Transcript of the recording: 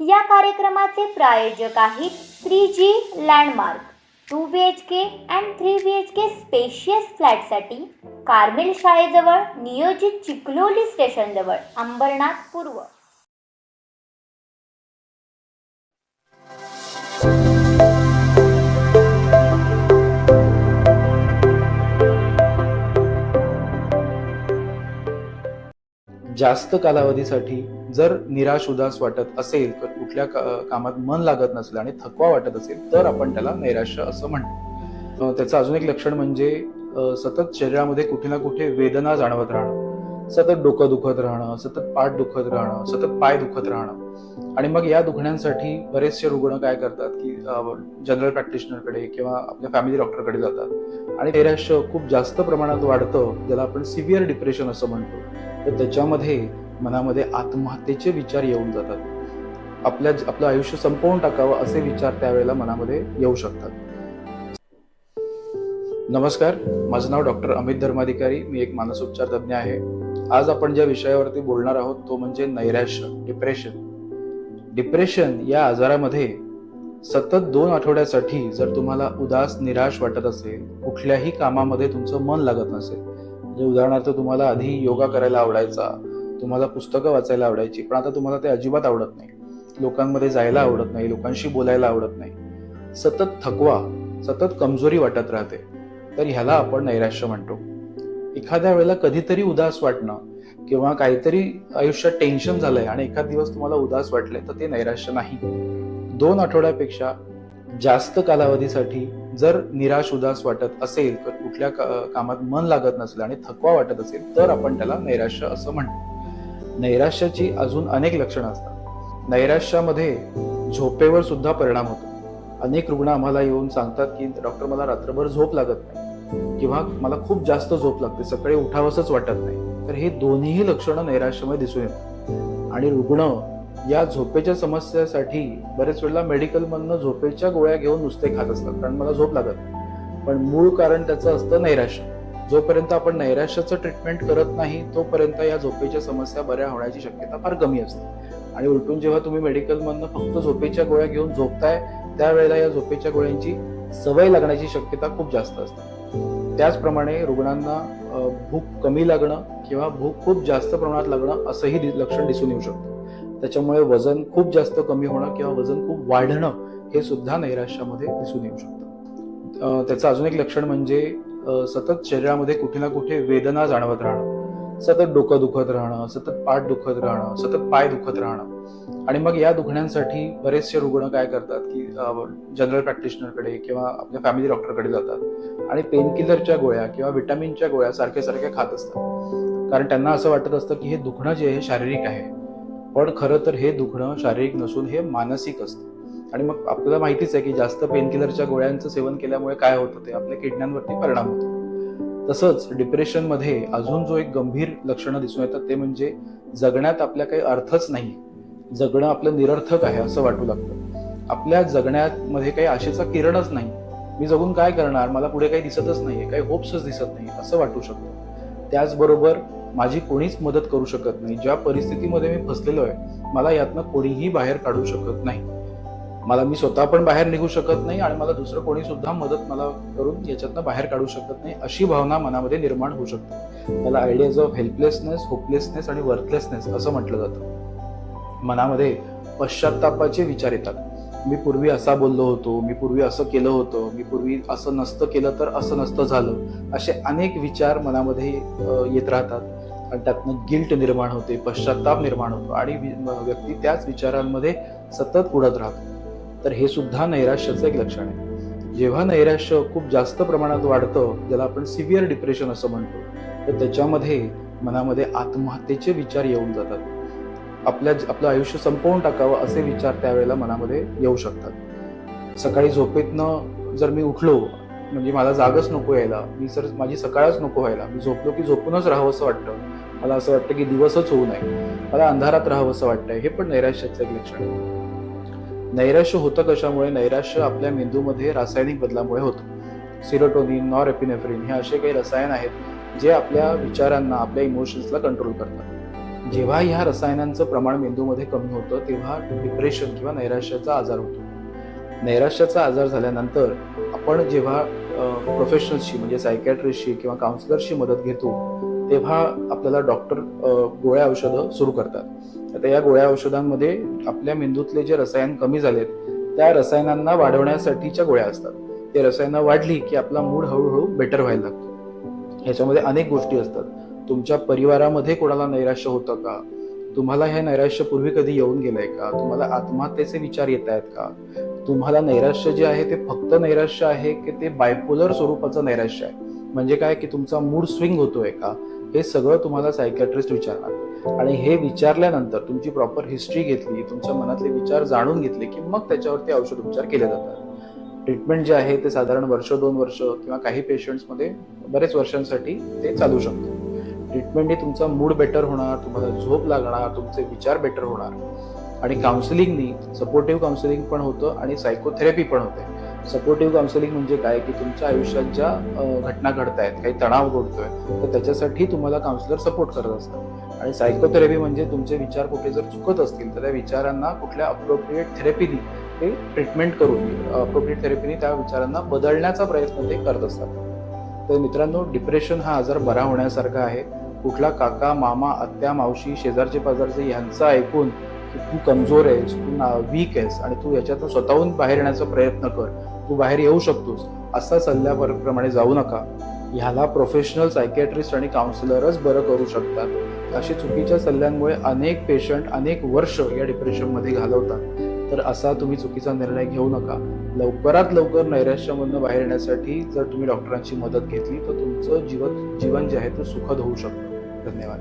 या कार्यक्रमाचे प्रायोजक आहेत three G landmark two B H K and three B H K spacious फ्लॅटसाठी Carmel शाळेजवळ नियोजित चिखलोली स्टेशनजवळ अंबरनाथ पूर्व. जास्त कालावधीसाठी जर निराश उदास वाटत असेल तर कुठल्या कामात मन लागत नसेल आणि थकवा वाटत असेल तर आपण त्याला नैराश्य असं म्हणतो. त्याचं अजून एक लक्षण म्हणजे सतत शरीरामध्ये कुठे ना कुठे वेदना जाणवत राहणं. सतत डोकं दुखत राहणं सतत पाठ दुखत राहणं सतत पाय दुखत राहणं. आणि मग या दुखण्यांसाठी बरेचसे रुग्ण काय करतात की जनरल प्रॅक्टिशनरकडे किंवा आपल्या फॅमिली डॉक्टरकडे जातात. आणि नैराश्य खूप जास्त प्रमाणात वाढतं ज्याला आपण सिव्हिअर डिप्रेशन असं म्हणतो. तर त्याच्यामध्ये मनामध्ये आत्महत्येचे विचार येऊन जातात. आपल्या आपलं आयुष्य संपवून टाकावं असे विचार त्यावेळेला मनामध्ये येऊ शकतात. नमस्कार माझं नाव डॉक्टर अमित धर्माधिकारी मी एक मानसोपचार तज्ज्ञ आहे. आज आपण ज्या विषयावरती बोलणार आहोत तो म्हणजे नैराश्य डिप्रेशन डिप्रेशन या आजारामध्ये सतत दोन आठवड्यासाठी जर तुम्हाला उदास निराश वाटत असेल कुठल्याही कामामध्ये तुमचं मन लागत नसेल. म्हणजे उदाहरणार्थ तुम्हाला आधी योगा करायला आवडायचा तुम्हाला पुस्तकं वाचायला आवडायची पण आता तुम्हाला ते अजिबात आवडत नाही. लोकांमध्ये जायला आवडत नाही लोकांशी बोलायला आवडत नाही. सतत थकवा सतत कमजोरी वाटत राहते. तर ह्याला आपण नैराश्य म्हणतो. एखाद्या वेळेला कधीतरी उदास वाटणं किंवा काहीतरी आयुष्यात टेन्शन झालंय आणि एखाद दिवस तुम्हाला उदास वाटले तर ते नैराश्य नाही. दोन आठवड्यापेक्षा जास्त कालावधीसाठी जर निराश उदास वाटत असेल तर कुठल्या कामात मन लागत नसेल आणि थकवा वाटत असेल तर आपण त्याला नैराश्य असं म्हणतो. नैराश्याची अजून अनेक लक्षणं असतात. नैराश्यामध्ये झोपेवर सुद्धा परिणाम होतो. अनेक रुग्ण आम्हाला येऊन सांगतात की डॉक्टर मला रात्रभर झोप लागत नाही. किंवा मला खूप जास्त झोप लागते सकाळी उठावंसच वाटत नाही. तर हे दोन्हीही लक्षणं नैराश्यामध्ये दिसून येतात. आणि रुग्ण या झोपेच्या समस्येसाठी बरेच वेळेला मेडिकलमधनं झोपेच्या गोळ्या घेऊन नुसते खात असतात कारण मला झोप लागत नाही. पण मूळ कारण त्याचं असतं नैराश्य. जोपर्यंत आपण नैराश्याचं ट्रीटमेंट करत नाही तोपर्यंत या झोपेच्या समस्या बऱ्या होण्याची शक्यता फार कमी असते. आणि उलटून जेव्हा तुम्ही मेडिकलमधनं फक्त झोपेच्या गोळ्या घेऊन झोपताय त्यावेळेला या झोपेच्या गोळ्यांची सवय लागण्याची शक्यता खूप जास्त असते. त्याचप्रमाणे रुग्णांना भूक कमी लागणं किंवा भूक खूप जास्त प्रमाणात लागणं असंही दि- लक्षण दिसून येऊ शकतं. त्याच्यामुळे वजन खूप जास्त कमी होणं किंवा वजन खूप वाढणं हे सुद्धा नैराश्यामध्ये दिसून येऊ शकतं. त्याचं अजून एक लक्षण म्हणजे सतत शरीरामध्ये कुठे ना कुठे वेदना जाणवत राहणं सतत डोकं दुखत राहणं सतत पाठ दुखत राहणं सतत पाय दुखत राहणं. आणि मग या दुखण्यांसाठी बरेचसे रुग्ण काय करतात की जनरल प्रॅक्टिशनरकडे किंवा आपल्या फॅमिली डॉक्टरकडे जातात आणि पेनकिलरच्या गोळ्या किंवा विटामिनच्या गोळ्या सारख्या सारख्या खात असतात. कारण त्यांना असं वाटत असतं की हे दुखणं जे आहे हे शारीरिक आहे. पण खरं तर हे दुखणं शारीरिक नसून हे मानसिक असतं. आणि मग आपल्याला माहितीच आहे की जास्त पेनकिलरच्या गोळ्यांचं सेवन केल्यामुळे काय होतं ते आपल्या किडण्यांवरती परिणाम होतो. तसंच डिप्रेशनमध्ये अजून जो एक गंभीर लक्षणं दिसून येतात ते म्हणजे जगण्यात आपल्या काही अर्थच नाही. जगणं आपलं निरर्थक आहे असं वाटू लागतं. आपल्या जगण्यात मध्ये काही आशेचा किरणच नाही. मी जगून काय करणार? मला पुढे काही दिसतच नाहीये काही होप्सच दिसत नाही असं वाटू शकतं. त्याचबरोबर माझी कोणीच मदत करू शकत नाही. ज्या परिस्थितीमध्ये मी फसलेलो आहे मला यातनं कोणीही बाहेर काढू शकत नाही. मला मी स्वतः पण बाहेर निघू शकत नाही आणि मला दुसरं कोणी सुद्धा मदत मला करून याच्यातनं बाहेर काढू शकत नाही अशी भावना मनामध्ये निर्माण होऊ शकते. त्याला आयडियाज ऑफ हेल्पलेसनेस होपलेसनेस आणि वर्थलेसनेस असं म्हटलं जातं. मनामध्ये पश्चातापाचे विचार येतात. मी पूर्वी असा बोललो होतो मी पूर्वी असं केलं होतं मी पूर्वी असं नसतं केलं तर असं नसतं झालं असे अनेक विचार मनामध्ये येत राहतात. आणि त्यातनं गिल्ट निर्माण होते पश्चाताप निर्माण होतो आणि व्यक्ती त्याच विचारांमध्ये सतत उडत राहतो. तर हे सुद्धा नैराश्याचं एक लक्षण आहे. जेव्हा नैराश्य खूप जास्त प्रमाणात वाढतं ज्याला आपण सिव्हिअर डिप्रेशन असं म्हणतो तर त्याच्यामध्ये मनामध्ये आत्महत्येचे विचार येऊन जातात. आपल्या आपलं आयुष्य संपवून टाकावं असे विचार त्यावेळेला मनामध्ये येऊ शकतात. सकाळी झोपेतनं जर मी उठलो म्हणजे मला जागच नको यायला मी सर माझी सकाळच नको व्हायला मी झोपलो की झोपूनच राहावं असं वाटतं. मला असं वाटतं की दिवसच होऊ नये. मला अंधारात राहावं असं वाटतंय. हे पण नैराश्याचं एक लक्षण आहे. नैराश्य होतं कशामुळे? नैराश्य आपल्या मेंदूमध्ये रासायनिक बदलामुळे होतं. सिरोटोनिन नॉर एपिनेफ्रिन हे असे काही रसायन आहेत जे आपल्या विचारांना आपल्या इमोशन्सला कंट्रोल करतात. जेव्हा ह्या रसायनांचं प्रमाण मेंदूमध्ये कमी होतं तेव्हा डिप्रेशन किंवा नैराश्याचा आजार होतो. नैराश्याचा आजार झाल्यानंतर आपण जेव्हा प्रोफेशनल्सशी म्हणजे सायकॅट्रिस्टशी किंवा काउन्सिलरशी मदत घेतो तेव्हा आपल्याला डॉक्टर गोळ्या औषधं सुरू करतात. आता या गोळ्या औषधांमध्ये आपल्या मेंदूतले जे रसायन कमी झालेत त्या रसायनांना वाढवण्यासाठीच्या गोळ्या असतात. ते रसायनं वाढली की आपला मूड हळूहळू बेटर व्हायला लागतो. ह्याच्यामध्ये अनेक गोष्टी असतात. तुमच्या परिवारामध्ये कोणाला नैराश्य होतं का? तुम्हाला हे नैराश्य पूर्वी कधी येऊन गेलंय का? तुम्हाला आत्महत्येचे विचार येत आहेत का? तुम्हाला नैराश्य जे आहे ते फक्त नैराश्य आहे की ते बायपोलर स्वरूपाचं नैराश्य आहे? म्हणजे काय की तुमचा मूड स्विंग होतोय का? हे सगळं तुम्हाला सायकॅट्रिस्ट विचारणार. आणि हे विचारल्यानंतर तुमची प्रॉपर हिस्ट्री घेतली तुमच्या मनातले विचार जाणून घेतले की मग त्याच्यावरती औषध उपचार केले जातात. ट्रीटमेंट जे आहे ते साधारण वर्ष दोन वर्ष किंवा काही पेशंट्समध्ये बरेच वर्षांसाठी ते चालू शकतं. ट्रीटमेंटने तुमचा मूड बेटर होणार तुम्हाला झोप लागणार तुमचे विचार बेटर होणार. आणि काउन्सिलिंगनी सपोर्टिव्ह काउन्सिलिंग पण होतं आणि सायकोथेरपी पण होते. सपोर्टिव्ह काउन्सिलिंग म्हणजे काय? की तुमच्या आयुष्यात ज्या घटना घडत आहेत काही तणाव घडतोय तर त्याच्यासाठी तुम्हाला काउन्सिलर सपोर्ट करत असतात. आणि सायकोथेरपी म्हणजे तुमचे विचार कुठे जर चुकत असतील तर त्या विचारांना कुठल्या अप्रोप्रिएट थेरपीनी ते ट्रीटमेंट करून अप्रोप्रिएट थेरपीने त्या विचारांना बदलण्याचा प्रयत्न ते करत असतात. तर मित्रांनो डिप्रेशन हा आजार बरा होण्यासारखा आहे कुठला काका मामा आत्या मावशी शेजारचे पाजारचे यांचं ऐकून की तू कमजोर आहेस तू वीक आहेस आणि तू याच्यातून स्वतःहून बाहेर येण्याचा प्रयत्न कर तू बाहेर येऊ शकतोस असा सल्ल्याप्रमाणे जाऊ नका. ह्याला प्रोफेशनल सायकॅट्रिस्ट आणि काउन्सिलरच बरं करू शकतात. अशी चुकीच्या सल्ल्यांमुळे अनेक पेशंट अनेक वर्ष या डिप्रेशनमध्ये घालवतात. तर असा तुम्ही चुकीचा निर्णय घेऊ नका. लवकरात लवकर नैराश्यामधनं बाहेर येण्यासाठी जर तुम्ही डॉक्टरांची मदत घेतली तर तुमचं जीवन जीवन जे आहे ते सुखद होऊ शकतं. धन्यवाद.